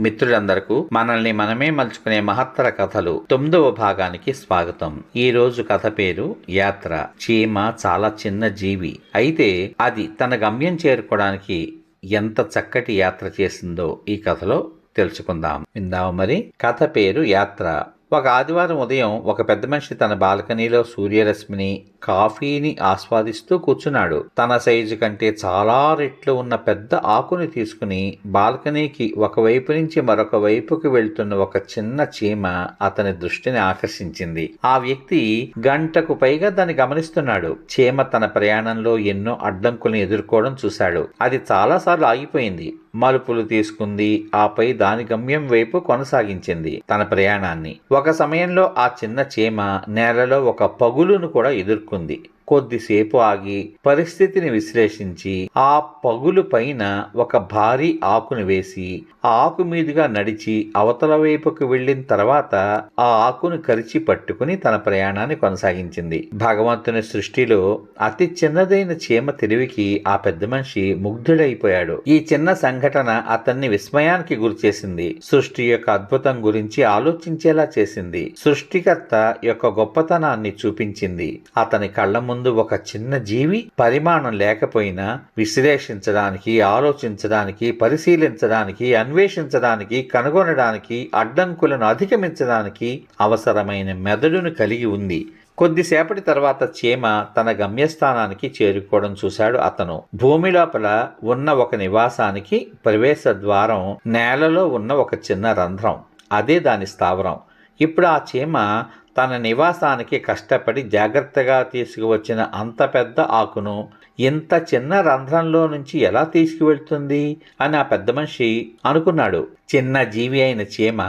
మిత్రులందరకు మనల్ని మనమే మలుచుకునే మహత్తర కథలు తొమ్మిదవ భాగానికి స్వాగతం. ఈ రోజు కథ పేరు యాత్ర. చీమ చాలా చిన్న జీవి. అయితే అది తన గమ్యం చేరుకోవడానికి ఎంత చక్కటి యాత్ర చేసిందో ఈ కథలో తెలుసుకుందాం. విందాం మరి. కథ పేరు యాత్ర. ఒక ఆదివారం ఉదయం ఒక పెద్ద మనిషి తన బాల్కనీలో సూర్యరశ్మిని కాఫీని ఆస్వాదిస్తూ కూర్చున్నాడు. తన సైజు కంటే చాలా రెట్లు ఉన్న పెద్ద ఆకుని తీసుకుని బాల్కనీకి ఒకవైపు నుంచి మరొక వైపుకి వెళ్తున్న ఒక చిన్న చీమ అతని దృష్టిని ఆకర్షించింది. ఆ వ్యక్తి గంటకు పైగా దాన్ని గమనిస్తున్నాడు. చీమ తన ప్రయాణంలో ఎన్నో అడ్డంకులను ఎదుర్కోవడం చూశాడు. అది చాలాసార్లు ఆగిపోయింది. మలుపులు తీసుకుంది. ఆపై దాని గమ్యం వైపు కొనసాగించింది తన ప్రయాణాన్ని. ఒక సమయంలో ఆ చిన్న చీమ నేలలో ఒక పగులును కూడా ఎదుర్కొంది పేర్కొంది కొద్దిసేపు ఆగి పరిస్థితిని విశ్లేషించి ఆ పగులు పైన ఒక భారీ ఆకును వేసి ఆ ఆకు మీదుగా నడిచి అవతల వైపుకు వెళ్ళిన తర్వాత ఆ ఆకును కరిచి పట్టుకుని తన ప్రయాణాన్ని కొనసాగించింది. భగవంతుని సృష్టిలో అతి చిన్నదైన చీమ తెలివికి ఆ పెద్ద మనిషి ముగ్ధుడైపోయాడు. ఈ చిన్న సంఘటన అతన్ని విస్మయానికి గురిచేసింది సృష్టి యొక్క అద్భుతం గురించి ఆలోచించేలా చేసింది. సృష్టికర్త యొక్క గొప్పతనాన్ని చూపించింది. అతని కళ్ళ ముందు ముందు ఒక చిన్న జీవి పరిమాణం లేకపోయినా విశ్లేషించడానికి ఆలోచించడానికి పరిశీలించడానికి అన్వేషించడానికి కనుగొనడానికి అడ్డంకులను అధిగమించడానికి అవసరమైన మెదడును కలిగి ఉంది. కొద్దిసేపటి తర్వాత చీమ తన గమ్యస్థానానికి చేరుకోవడం చూశాడు అతను. భూమి లోపల ఉన్న ఒక నివాసానికి ప్రవేశ ద్వారం నేలలో ఉన్న ఒక చిన్న రంధ్రం. అదే దాని స్థావరం. ఇప్పుడు ఆ చీమ తన నివాసానికి కష్టపడి జాగ్రత్తగా తీసుకువచ్చిన అంత పెద్ద ఆకును ఇంత చిన్న రంధ్రంలో నుంచి ఎలా తీసుకువెళ్తుంది అని ఆ పెద్ద మనిషి అనుకున్నాడు. చిన్న జీవి అయిన చీమ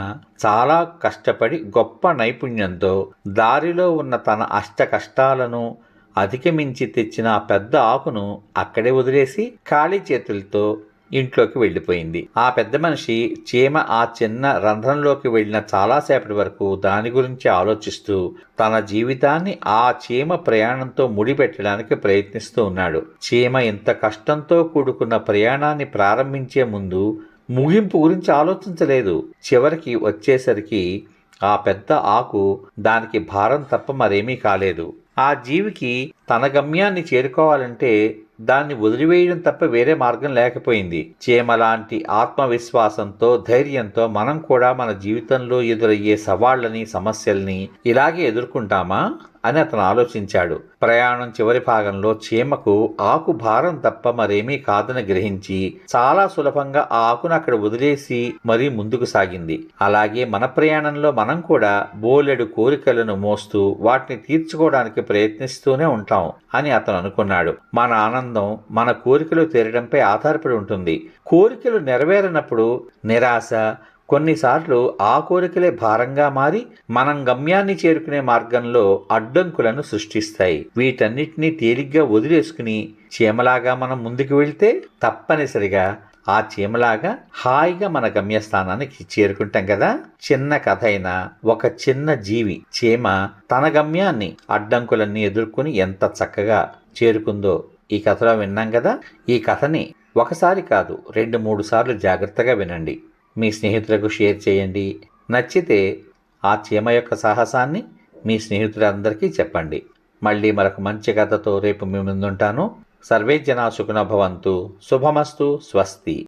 చాలా కష్టపడి గొప్ప నైపుణ్యంతో దారిలో ఉన్న తన అష్ట కష్టాలను అధిగమించి తెచ్చిన ఆ పెద్ద ఆకును అక్కడే వదిలేసి ఖాళీ చేతులతో ఇంట్లోకి వెళ్ళిపోయింది. ఆ పెద్ద మనిషి చీమ ఆ చిన్న రంధ్రంలోకి వెళ్ళిన చాలాసేపటి వరకు దాని గురించి ఆలోచిస్తూ తన జీవితాన్ని ఆ చీమ ప్రయాణంతో ముడిపెట్టడానికి ప్రయత్నిస్తూ ఉన్నాడు. చీమ ఇంత కష్టంతో కూడుకున్న ప్రయాణాన్ని ప్రారంభించే ముందు ముగింపు గురించి ఆలోచించలేదు. చివరికి వచ్చేసరికి ఆ పెద్ద ఆకు దానికి భారం తప్ప మరేమీ కాలేదు. ఆ జీవికి తన గమ్యాన్ని చేరుకోవాలంటే దాన్ని వదిలివేయడం తప్ప వేరే మార్గం లేకపోయింది. చేమలాంటి ఆత్మవిశ్వాసంతో ధైర్యంతో మనం కూడా మన జీవితంలో ఎదురయ్యే సవాళ్ళని సమస్యల్ని ఇలాగే ఎదుర్కొంటామా? అని అతను ఆలోచించాడు. ప్రయాణం చివరి భాగంలో చీమకు ఆకు భారం తప్ప మరేమీ కాదని గ్రహించి చాలా సులభంగా ఆ ఆకును అక్కడ వదిలేసి మరీ ముందుకు సాగింది. అలాగే మన ప్రయాణంలో మనం కూడా బోలెడు కోరికలను మోస్తూ వాటిని తీర్చుకోవడానికి ప్రయత్నిస్తూనే ఉంటాం అని అతను అనుకున్నాడు. మన ఆనందం మన కోరికలు తీరడంపై ఆధారపడి ఉంటుంది. కోరికలు నెరవేరినప్పుడు నిరాశ కొన్నిసార్లు ఆ కోరికలే భారంగా మారి మనం గమ్యాన్ని చేరుకునే మార్గంలో అడ్డంకులను సృష్టిస్తాయి. వీటన్నిటినీ తేలిగ్గా వదిలేసుకుని చీమలాగా మనం ముందుకు వెళ్తే తప్పనిసరిగా ఆ చీమలాగా హాయిగా మన గమ్యస్థానానికి చేరుకుంటాం కదా. చిన్న కథ అయినా ఒక చిన్న జీవి చీమ తన గమ్యాన్ని అడ్డంకులన్నీ ఎదుర్కొని ఎంత చక్కగా చేరుకుందో ఈ కథలో విన్నాం కదా. ఈ కథని ఒకసారి కాదు రెండు మూడు సార్లు జాగ్రత్తగా వినండి. మీ స్నేహితులకు షేర్ చేయండి. నచ్చితే ఆ చీమ యొక్క సాహసాన్ని మీ స్నేహితులందరికీ చెప్పండి. మళ్ళీ మరొక మంచి కథతో రేపు మీ ముందుంటాను. సర్వే జనా సుఖనభవంతు శుభమస్తు. స్వస్తి.